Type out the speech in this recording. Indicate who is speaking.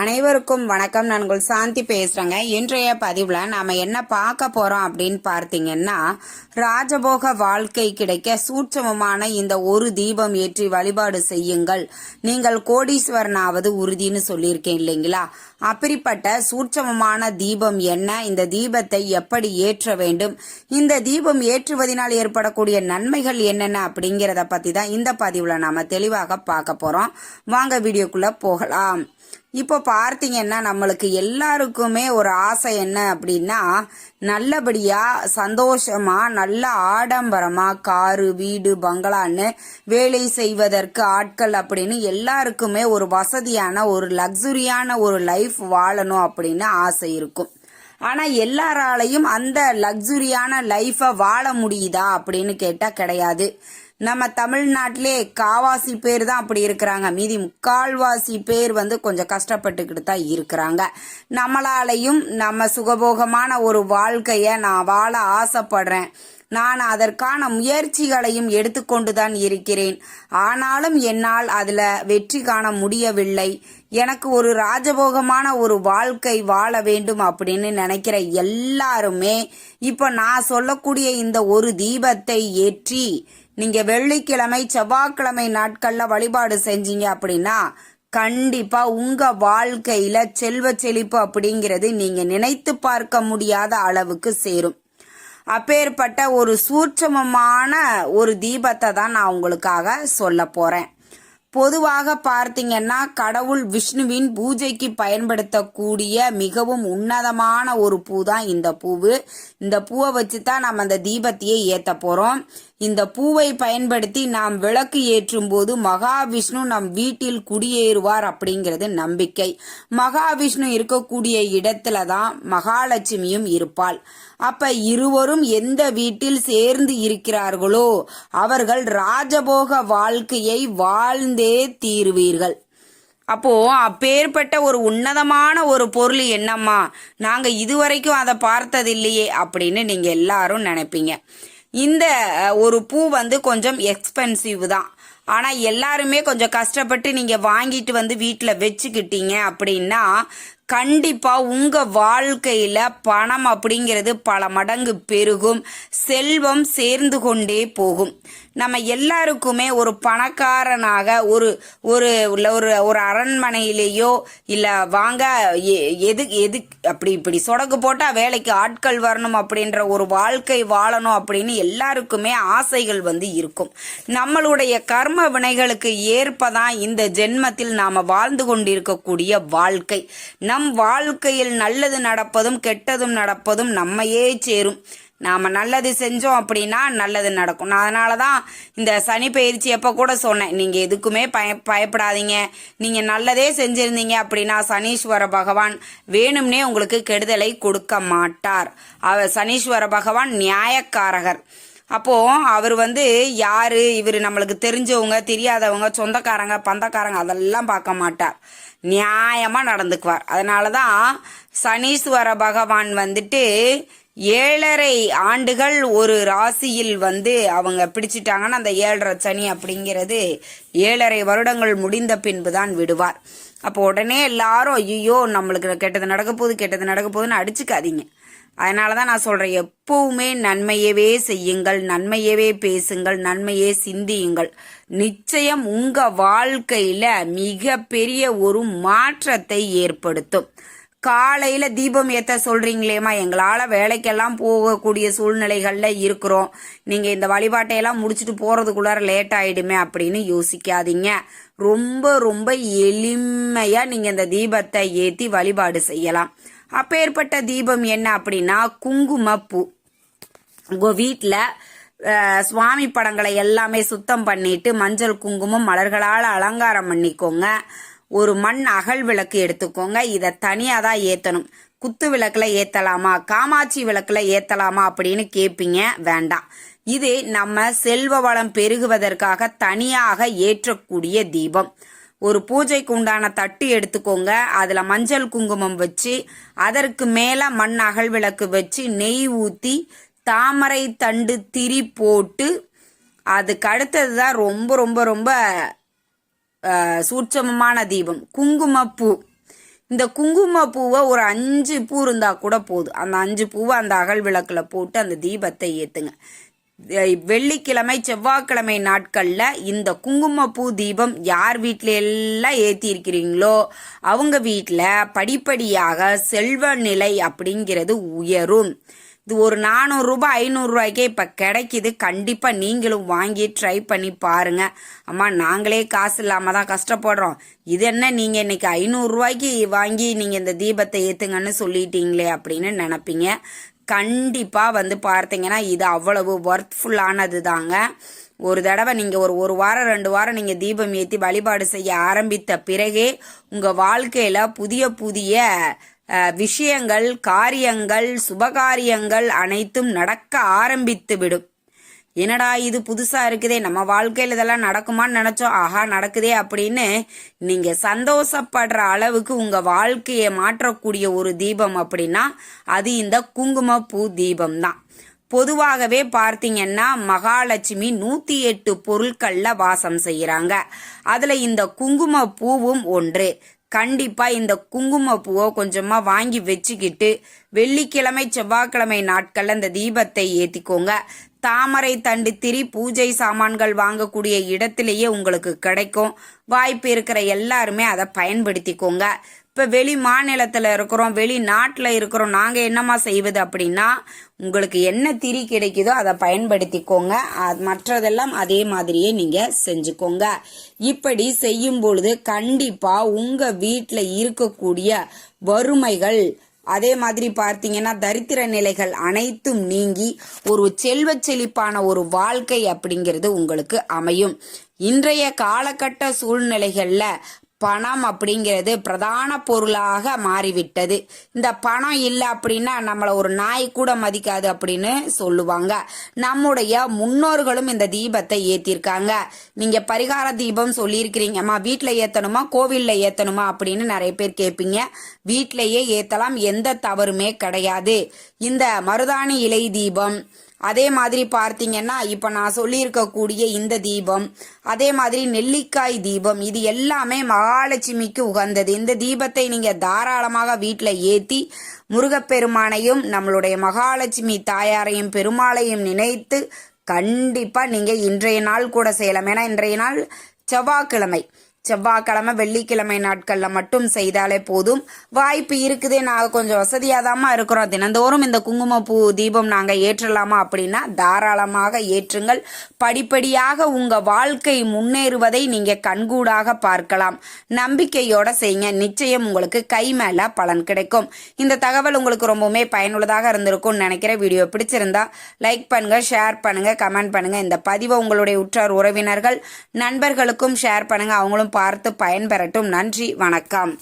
Speaker 1: அனைவருக்கும் வணக்கம். நான் உங்கள் சாந்தி பேசுறேங்க. இன்றைய பதிவுல நாம என்ன பார்க்க போறோம் அப்படின்னு பார்த்தீங்கன்னா ராஜபோக வாழ்க்கை கிடைக்க சூட்சமமான இந்த ஒரு தீபம் ஏற்றி வழிபாடு செய்யுங்கள். நீங்கள் கோடீஸ்வரனாவது உறுதின்னு சொல்லியிருக்கேன் இல்லைங்களா? அப்படிப்பட்ட சூட்சமமான தீபம் என்ன? இந்த தீபத்தை எப்படி ஏற்ற வேண்டும்? இந்த தீபம் ஏற்றுவதனால் ஏற்படக்கூடிய நன்மைகள் என்னென்ன அப்படிங்கிறத பத்தி தான் இந்த பதிவுல நாம தெளிவாக பார்க்க போறோம். வாங்க வீடியோக்குள்ள போகலாம். இப்போ பார்த்தீங்கன்னா நம்மளுக்கு எல்லாருக்குமே ஒரு ஆசை என்ன அப்படின்னா நல்லபடியா சந்தோஷமா நல்ல ஆடம்பரமா காரு வீடு பங்களான்னு வேலை செய்வதற்கு ஆட்கள் அப்படின்னு எல்லாருக்குமே ஒரு வசதியான ஒரு லக்ஸுரியான ஒரு லைஃப் வாழணும் அப்படின்னு ஆசை இருக்கும். ஆனா எல்லாராலையும் அந்த லக்ஸுரியான லைஃப்பை வாழ முடியுதா அப்படின்னு கேட்டா கிடையாது. நம்ம தமிழ்நாட்டிலே காவாசி பேர் தான் அப்படி இருக்கிறாங்க. மீதி முக்கால்வாசி பேர் வந்து கொஞ்சம் கஷ்டப்பட்டுக்கிட்டு தான் இருக்கிறாங்க. நம்மளாலையும் நம்ம சுகபோகமான ஒரு வாழ்க்கையை நான் வாழ ஆசைப்படுறேன். நான் அதற்கான முயற்சிகளையும் எடுத்துக்கொண்டு தான் இருக்கிறேன். ஆனாலும் என்னால் அதில் வெற்றி காண முடியவில்லை. எனக்கு ஒரு ராஜபோகமான ஒரு வாழ்க்கை வாழ வேண்டும் அப்படின்னு நினைக்கிற எல்லாருமே இப்போ நான் சொல்லக்கூடிய இந்த ஒரு தீபத்தை ஏற்றி நீங்க வெள்ளிக்கிழமை செவ்வாய்க்கிழமை நாட்கள்ல வழிபாடு செஞ்சீங்க அப்படின்னா கண்டிப்பா உங்க வாழ்க்கையில செல்வ செழிப்பு அப்படிங்கிறது நீங்க நினைத்து பார்க்க முடியாத அளவுக்கு சேரும். அப்பேற்பட்ட ஒரு சூட்சமமான ஒரு தீபத்தை தான் நான் உங்களுக்காக சொல்ல போறேன். பொதுவாக பார்த்தீங்கன்னா கடவுள் விஷ்ணுவின் பூஜைக்கு பயன்படுத்தக்கூடிய மிகவும் உன்னதமான ஒரு பூ தான் இந்த பூவு. இந்த பூவை வச்சு தான் நம்ம அந்த தீபத்தையே ஏற்ற போகிறோம் இந்த பூவை பயன்படுத்தி நாம் விளக்கு ஏற்றும் போது மகாவிஷ்ணு நம் வீட்டில் குடியேறுவார் அப்படிங்கிறது நம்பிக்கை. மகாவிஷ்ணு இருக்கக்கூடிய இடத்துல தான் மகாலட்சுமியும் இருப்பாள். அப்ப இருவரும் எந்த வீட்டில் சேர்ந்து இருக்கிறார்களோ அவர்கள் ராஜபோக வாழ்க்கையை வாழ்ந்தே தீருவீர்கள். அப்போ அப்பேற்பட்ட ஒரு உன்னதமான ஒரு பொருள் என்னம்மா? நாங்க இதுவரைக்கும் அதை பார்த்ததில்லையே அப்படின்னு நீங்க எல்லாரும் நினைப்பீங்க. இந்த ஒரு பூ வந்து கொஞ்சம் எக்ஸ்பென்சிவ் தான். ஆனால் எல்லாருமே கொஞ்சம் கஷ்டப்பட்டு நீங்கள் வாங்கிட்டு வந்து வீட்டில் வச்சுக்கிட்டீங்க அப்படின்னா கண்டிப்பாக உங்கள் வாழ்க்கையில் பணம் அப்படிங்கிறது பல மடங்கு பெருகும். செல்வம் சேர்ந்து கொண்டே போகும். நம்ம எல்லாருக்குமே ஒரு பணக்காரனாக ஒரு ஒரு உள்ள ஒரு ஒரு அரண்மனையிலேயோ இல்லை வாங்க எ- எது எது அப்படி இப்படி சொடக்கு போட்டால் வேலைக்கு ஆட்கள் வரணும் அப்படின்ற ஒரு வாழ்க்கை வாழணும் அப்படின்னு எல்லாருக்குமே ஆசைகள் வந்து இருக்கும். நம்மளுடைய கர்ம வினைகளுக்கு ஏற்பதான் இந்த ஜென்மத்தில் நாம் வாழ்ந்து கொண்டிருக்கக்கூடிய வாழ்க்கை. நம் வாழ்க்கையில் நல்லது நடப்பதும் கெட்டதும் நடப்பதும் நம்மையே சேரும். நாம் நல்லது செஞ்சோம் அப்படின்னா நல்லது நடக்கும். நான் அதனால தான் இந்த சனி பயிற்சி எப்போ கூட சொன்னேன். நீங்கள் எதுக்குமே பய பயப்படாதீங்க. நீங்கள் நல்லதே செஞ்சுருந்தீங்க அப்படின்னா சனீஸ்வர பகவான் வேணும்னே உங்களுக்கு கெடுதலை கொடுக்க மாட்டார். அவர் சனீஸ்வர பகவான் நியாயக்காரகர். அப்போ அவர் வந்து யாரு? இவர் நம்மளுக்கு தெரிஞ்சவங்க தெரியாதவங்க சொந்தக்காரங்க பந்தக்காரங்க அதெல்லாம் பார்க்க மாட்டார். நியாயமா நடந்துக்குவார். அதனாலதான் சனீஸ்வர பகவான் வந்துட்டு ஏழரை ஆண்டுகள் ஒரு ராசியில் வந்து அவங்க பிடிச்சிட்டாங்கன்னா அந்த ஏழரை சனி அப்படிங்கிறது ஏழரை வருடங்கள் முடிந்த பின்பு தான் விடுவார். அப்போ உடனே எல்லாரும் ஐயோ நம்மளுக்கு கெட்டது நடக்க போகுது கெட்டது நடக்க போகுதுன்னு அடிச்சுக்காதீங்க. அதனால தான் நான் சொல்கிறேன் எப்பவுமே நன்மையவே செய்யுங்கள் நன்மையவே பேசுங்கள் நன்மையே சிந்தியுங்கள். நிச்சயம் உங்கள் வாழ்க்கையில் மிகப்பெரிய ஒரு மாற்றத்தை ஏற்படுத்தும். காலையில் தீபம் ஏத்த சொல்கிறீங்களேம்மா எங்களால் வேலைக்கெல்லாம் போகக்கூடிய சூழ்நிலைகளில் இருக்கிறோம். நீங்கள் இந்த வழிபாட்டையெல்லாம் முடிச்சுட்டு போகிறதுக்குள்ளார லேட் ஆகிடுமே அப்படின்னு யோசிக்காதீங்க. ரொம்ப ரொம்ப எளிமையாக நீங்கள் இந்த தீபத்தை ஏற்றி வழிபாடு செய்யலாம். அப்பேற்பட்ட தீபம் என்ன அப்படின்னா குங்குமப்பூ. உங்க வீட்டில் சுவாமி படங்களை எல்லாமே சுத்தம் பண்ணிட்டு மஞ்சள் குங்குமம் மலர்களால் அலங்காரம் பண்ணிக்கோங்க. ஒரு மண் அகல் விளக்கு எடுத்துக்கோங்க. இதை தனியாக தான் ஏற்றணும் குத்து விளக்கில் ஏற்றலாமா காமாட்சி விளக்கில் ஏற்றலாமா அப்படின்னு கேட்பீங்க வேண்டாம். இது நம்ம செல்வ வளம் பெருகுவதற்காக தனியாக ஏற்றக்கூடிய தீபம். ஒரு பூஜைக்கு உண்டான தட்டு எடுத்துக்கோங்க. அதில் மஞ்சள் குங்குமம் வச்சு அதற்கு மேலே மண் அகல் விளக்கு வச்சு நெய் ஊற்றி தாமரை தண்டு திரி போட்டு அதுக்கு அடுத்தது தான் ரொம்ப ரொம்ப ரொம்ப சூட்சமமான தீபம். குங்குமப்பூ. இந்த குங்கும பூவை ஒரு அஞ்சு பூ இருந்தால் கூட போதும். அந்த அஞ்சு பூவை அந்த அகல் விளக்கில் போட்டு அந்த தீபத்தை ஏற்றுங்க வெள்ளிக்கிழமை செவ்வாய்க்கிழமை நாட்களில் இந்த குங்குமப்பூ தீபம் யார் வீட்டில எல்லாம் ஏற்றிருக்கிறீங்களோ அவங்க வீட்டில் படிப்படியாக செல்வ நிலை அப்படிங்கிறது உயரும். இது ஒரு நானூறுரூபா ஐநூறுரூவாய்க்கே இப்போ கிடைக்கிது. கண்டிப்பாக நீங்களும் வாங்கி ட்ரை பண்ணி பாருங்க. அம்மா நாங்களே காசு இல்லாமல் தான் கஷ்டப்படுறோம். இது என்ன நீங்கள் இன்றைக்கி ஐநூறுரூவாய்க்கு வாங்கி நீங்கள் இந்த தீபத்தை ஏற்றுங்கன்னு சொல்லிட்டீங்களே அப்படின்னு நினப்பீங்க. கண்டிப்பாக வந்து பார்த்தீங்கன்னா இது அவ்வளவு ஒர்த்ஃபுல்லானது தாங்க. ஒரு தடவை நீங்கள் ஒரு ஒரு வாரம் ரெண்டு வாரம் நீங்கள் தீபம் ஏற்றி வழிபாடு செய்ய ஆரம்பித்த பிறகே உங்கள் வாழ்க்கையில் புதிய புதிய விஷயங்கள் காரியங்கள் சுபகாரியங்கள் அனைத்தும் நடக்க ஆரம்பித்து விடும். என்னடா இது புதுசா இருக்குதே? நம்ம வாழ்க்கையில இதெல்லாம் நடக்குமான்னு நினைச்சோம். ஆஹா நடக்குதே அப்படின்னு நீங்க சந்தோஷப்படுற அளவுக்கு உங்க வாழ்க்கையை மாற்றக்கூடிய ஒரு தீபம் அப்படின்னா அது இந்த குங்குமப்பூ தீபம் தான் பொதுவாகவே பார்த்தீங்கன்னா மகாலட்சுமி நூத்தி எட்டு பொருட்கள்ல வாசம் செய்யறாங்க. அதுல இந்த குங்கும பூவும் ஒன்று. கண்டிப்பா இந்த குங்கும பூவை கொஞ்சமா வாங்கி வச்சுக்கிட்டு வெள்ளிக்கிழமை செவ்வாய்க்கிழமை நாட்கள்ல இந்த தீபத்தை ஏத்திக்கோங்க. தாமரை தண்டு திரி பூஜை சாமான்கள் வாங்கக்கூடிய இடத்திலேயே உங்களுக்கு கிடைக்கும். வாய்ப்பு இருக்கிற எல்லாருமே அதை பயன்படுத்திக்கோங்க. இப்போ வெளி மாநிலத்தில் இருக்கிறோம் வெளிநாட்டுல இருக்கிறோம் நாங்கள் என்னம்மா செய்வது அப்படின்னா உங்களுக்கு என்ன திரி கிடைக்குதோ அதை பயன்படுத்திக்கோங்க. அது மற்றதெல்லாம் அதே மாதிரியே நீங்கள் செஞ்சுக்கோங்க. இப்படி செய்யும் பொழுது கண்டிப்பாக உங்கள் வீட்டில் இருக்கக்கூடிய வறுமைகள் அதே மாதிரி பார்த்தீங்கன்னா தரித்திர நிலைகள் அனைத்தும் நீங்கி ஒரு செல்வ செழிப்பான ஒரு வாழ்க்கை அப்படிங்கிறது உங்களுக்கு அமையும். இன்றைய காலகட்ட சூழ்நிலைகள்ல பணம் அப்படிங்கிறது பிரதான பொருளாக மாறிவிட்டது. இந்த பணம் இல்லை அப்படின்னா நம்மளை ஒரு நாய் கூட மதிக்காது அப்படின்னு சொல்லுவாங்க. நம்முடைய முன்னோர்களும் இந்த தீபத்தை ஏத்திருக்காங்க. நீங்க பரிகார தீபம் சொல்லியிருக்கிறீங்கம்மா வீட்டில் ஏத்தணுமா கோவிலில் ஏத்தணுமா அப்படின்னு நிறைய பேர் கேட்பீங்க. வீட்டிலேயே ஏத்தலாம் எந்த தவறுமே கிடையாது. இந்த மருதாணி இலை தீபம் அதே மாதிரி பார்த்தீங்கன்னா இப்போ நான் சொல்லியிருக்கக்கூடிய இந்த தீபம் அதே மாதிரி நெல்லிக்காய் தீபம் இது எல்லாமே மகாலட்சுமிக்கு உகந்தது. இந்த தீபத்தை நீங்கள் தாராளமாக வீட்டில் ஏற்றி முருகப்பெருமானையும் நம்மளுடைய மகாலட்சுமி தாயாரையும் பெருமாளையும் நினைத்து கண்டிப்பாக நீங்கள் இன்றைய நாள் கூட செய்யலாம் ஏன்னா இன்றைய நாள் செவ்வாய்க்கிழமை. செவ்வாய்க்கிழமை வெள்ளிக்கிழமை நாட்களில் மட்டும் செய்தாலே போதும். வாய்ப்பு இருக்குதே. நாங்கள் கொஞ்சம் வசதியாதாம்மா இருக்கிறோம். தினந்தோறும் இந்த குங்குமப்பூ தீபம் நாங்கள் ஏற்றலாமா அப்படின்னா தாராளமாக ஏற்றுங்கள். படிப்படியாக உங்கள் வாழ்க்கை முன்னேறுவதை நீங்கள் கண்கூடாக பார்க்கலாம். நம்பிக்கையோட செய்யுங்க. நிச்சயம் உங்களுக்கு கை மேலே பலன் கிடைக்கும். இந்த தகவல் உங்களுக்கு ரொம்பவுமே பயனுள்ளதாக இருந்திருக்கும்னு நினைக்கிற வீடியோ பிடிச்சிருந்தா லைக் பண்ணுங்க ஷேர் பண்ணுங்க கமெண்ட் பண்ணுங்க. இந்த பதிவை உங்களுடைய உற்றார் உறவினர்கள் நண்பர்களுக்கும் ஷேர் பண்ணுங்க. அவங்களும் பார்த்து பயன்பெறட்டும். நன்றி வணக்கம்.